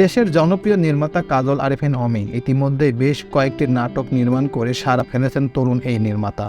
দেশের জনপ্রিয় নির্মাতা কাজল আরিফিন অমি ইতিমধ্যে বেশ কয়েকটি নাটক নির্মাণ করে সারা ফেলেছেন তরুণ এই নির্মাতা।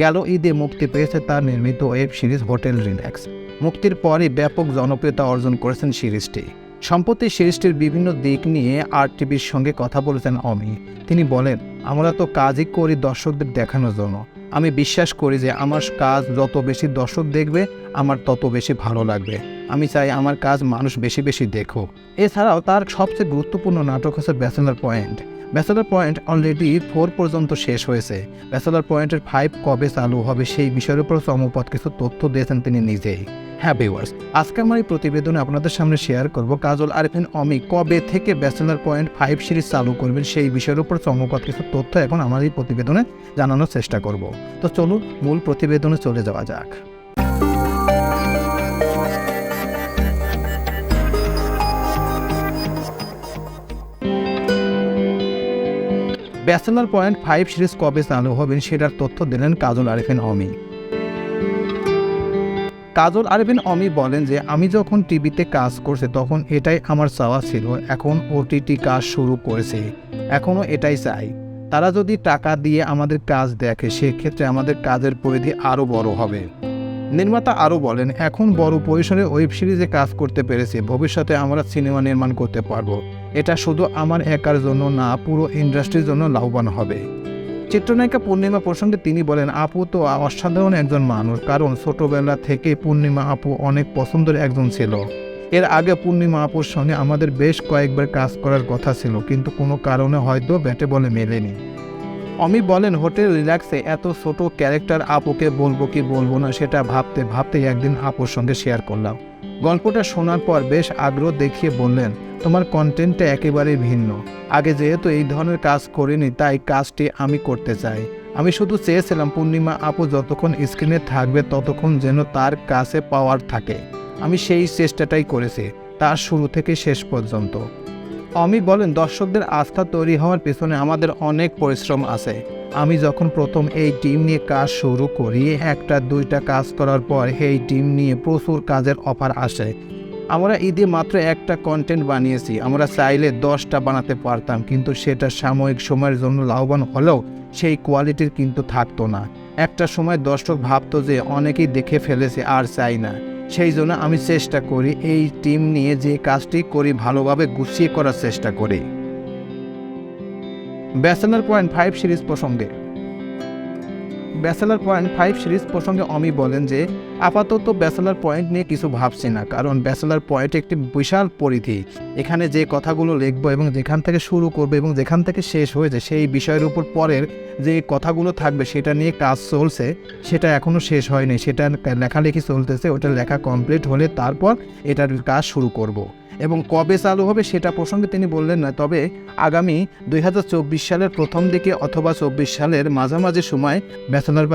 গেল ঈদে মুক্তি পেয়েছে তার নির্মিত ওয়েব সিরিজ হোটেল রিল্যাক্স। মুক্তির পরই ব্যাপক জনপ্রিয়তা অর্জন করেছেন সিরিজটি। সম্প্রতি সিরিজটির বিভিন্ন দিক নিয়ে আর টিভির সঙ্গে কথা বলেছেন অমি তিনি বলেন, আমরা তো কাজই করি দর্শকদের দেখানোর জন্য। আমি বিশ্বাস করি যে আমার কাজ যত বেশি দর্শক দেখবে, আমার তত বেশি ভালো লাগবে। আমি চাই আমার কাজ মানুষ বেশি বেশি দেখুক। এছাড়াও তার সবচেয়ে গুরুত্বপূর্ণ নাটক হচ্ছে bachelor point bachelor point already four পর্যন্ত শেষ হয়েছে। ব্যাচেলার পয়েন্টের ফাইভ কবে চালু হবে সেই বিষয়ের উপর চমকপথ কিছু তথ্য দিয়েছেন তিনি নিজেই। হ্যাঁ ভিউয়ার্স আজকে আমার এই প্রতিবেদনে আপনাদের সামনে শেয়ার করব কাজল, আরিফিন, অমি কবে থেকে ব্যাচেলার পয়েন্ট ফাইভ সিরিজ চালু করবেন সেই বিষয়ের উপর চমকপথ কিছু তথ্য এখন আমার এই প্রতিবেদনে জানানোর চেষ্টা করব। তো চলুন মূল প্রতিবেদনে চলে যাওয়া যাক। ব্যাচেলার পয়েন্ট ফাইভ সিরিজ কবে চালু হবেন সেটার তথ্য দিলেন কাজল আরিফিন অমি। কাজল আরবিন অমি বলেন যে, আমি যখন টিভিতে কাজ করছি তখন এটাই আমার চাওয়া ছিল। এখন ওটিটি কাজ শুরু করেছে। এখনও এটাই চাই। তারা যদি টাকা দিয়ে আমাদের কাজ দেখে, সেক্ষেত্রে আমাদের কাজের পরিধি আরও বড় হবে। নির্মাতা আরও বলেন, এখন বড় পরিসরে ওয়েব সিরিজে কাজ করতে পেরেছি, ভবিষ্যতে আমরা সিনেমা নির্মাণ করতে পারব। এটা শুধু আমার একার জন্য না, পুরো ইন্ডাস্ট্রির জন্য লাভবান হবে। চিত্রনায়িকা পূর্ণিমা প্রসঙ্গে তিনি বলেন, আপু তো অসাধারণ একজন মানুষ, কারণ ছোটবেলা থেকে পূর্ণিমা আপু অনেক পছন্দের একজন ছিল। এর আগে পূর্ণিমা আপুর সঙ্গে আমাদের বেশ কয়েকবার কাজ করার কথা ছিল, কিন্তু কোনো কারণে হয়তো ব্যাটে বলে মেলেনি। অমি বলেন, হোটেল রিল্যাক্সে এত ছোট ক্যারেক্টার আপুকে বলব কি বলব না, সেটা ভাবতে ভাবতে একদিন আপুর সঙ্গে শেয়ার করলাম। গল্পটা শোনার পর বেশ আগ্রহ দেখিয়ে বললেন, তোমার কন্টেন্টটা একেবারেই ভিন্ন। আগে যেহেতু এই ধরনের কাজ করিনি, তাই কাজটি আমি করতে চাই। আমি শুধু চেয়েছিলাম পূর্ণিমা আপু যতক্ষণ স্ক্রিনে থাকবে, ততক্ষণ যেন তার কাছে পাওয়ার থাকে। আমি সেই চেষ্টাটাই করেছি, তার শুরু থেকে শেষ পর্যন্ত। অমি বলেন, দর্শকদের আস্থা তৈরি হওয়ার পেছনে আমাদের অনেক পরিশ্রম আছে। আমি যখন প্রথম এই টিম নিয়ে কাজ শুরু করি, একটা দুইটা কাজ করার পর এই টিম নিয়ে প্রচুর কাজের অফার আসে। আমরা ঈদে মাত্র একটা কন্টেন্ট বানিয়েছি। আমরা চাইলে দশটা বানাতে পারতাম, কিন্তু সেটা সাময়িক সময়ের জন্য লাভবান হলেও সেই কোয়ালিটির কিন্তু থাকতো না। একটা সময় দর্শক ভাবতো যে, অনেকেই দেখে ফেলেছে, আর চাই না। সেই জন্য আমি চেষ্টা করি এই টিম নিয়ে যে কাজটি করি, ভালোভাবে গুছিয়ে করার চেষ্টা করি। ব্যাচেলার পয়েন্ট ফাইভ সিরিজ প্রসঙ্গে। ব্যাচেলার পয়েন্ট ফাইভ সিরিজ প্রসঙ্গে অমি বলেন যে আপাতত ব্যাচেলার পয়েন্ট নিয়ে কিছু ভাবছি না, কারণ ব্যাচেলার পয়েন্ট একটি বিশাল পরিধি এখানে যে কথাগুলো লিখব এবং যেখান থেকে শুরু করবে এবং যেখান থেকে শেষ হয়েছে সেই বিষয়ের উপর পরের যে কথাগুলো থাকবে সেটা নিয়ে কাজ চলছে, সেটা এখনও শেষ হয়নি সেটা লেখালেখি চলতেছে, ওটা লেখা কমপ্লিট হলে তারপর এটার কাজ শুরু করব। এবং কবে চালু হবে সেটা প্রসঙ্গে তিনি বললেন না। তবে আগামী দুই হাজার চব্বিশ সালের প্রথম দিকে অথবা চব্বিশ সালের মাঝামাঝি সময় ব্যাচেলার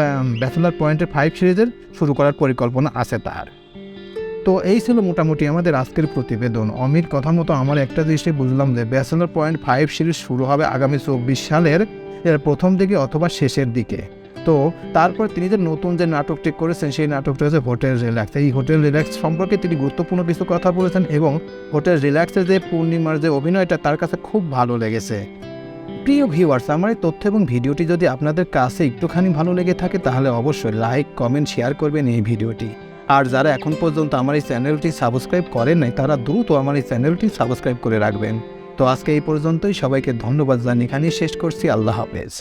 ব্যাচেলার পয়েন্টের ফাইভ সিরিজের শুরু করার পরিকল্পনা আছে তার। তো এই ছিল মোটামুটি আমাদের আজকের প্রতিবেদন। অমির, কথা মতো আমার একটা দৃষ্টি বুঝলাম যে ব্যাচেলার পয়েন্ট ফাইভ সিরিজ শুরু হবে আগামী চব্বিশ সালের প্রথম দিকে অথবা শেষের দিকে। তো তারপর তিনি যে নতুন যে নাটকটি করেছেন, সেই নাটকটা হচ্ছে হোটেল রিল্যাক্স। এই হোটেল রিল্যাক্স সম্পর্কে তিনি গুরুত্বপূর্ণ কিছু কথা বলেছেন এবং হোটেল রিল্যাক্সের যে পূর্ণিমার যে অভিনয়টা, তার কাছে খুব ভালো লেগেছে। প্রিয় ভিউয়ার্স, আমার এই তথ্য এবং ভিডিওটি যদি আপনাদের কাছে একটুখানি ভালো লেগে থাকে, তাহলে অবশ্যই লাইক, কমেন্ট, শেয়ার করবেন এই ভিডিওটি। আর যারা এখন পর্যন্ত আমার এই চ্যানেলটি সাবস্ক্রাইব করেন নাই, তারা দ্রুত আমার এই চ্যানেলটি সাবস্ক্রাইব করে রাখবেন। তো আজকে এই পর্যন্তই, সবাইকে ধন্যবাদ জানিয়ে এখানেই শেষ করছি। আল্লাহ হাফেজ।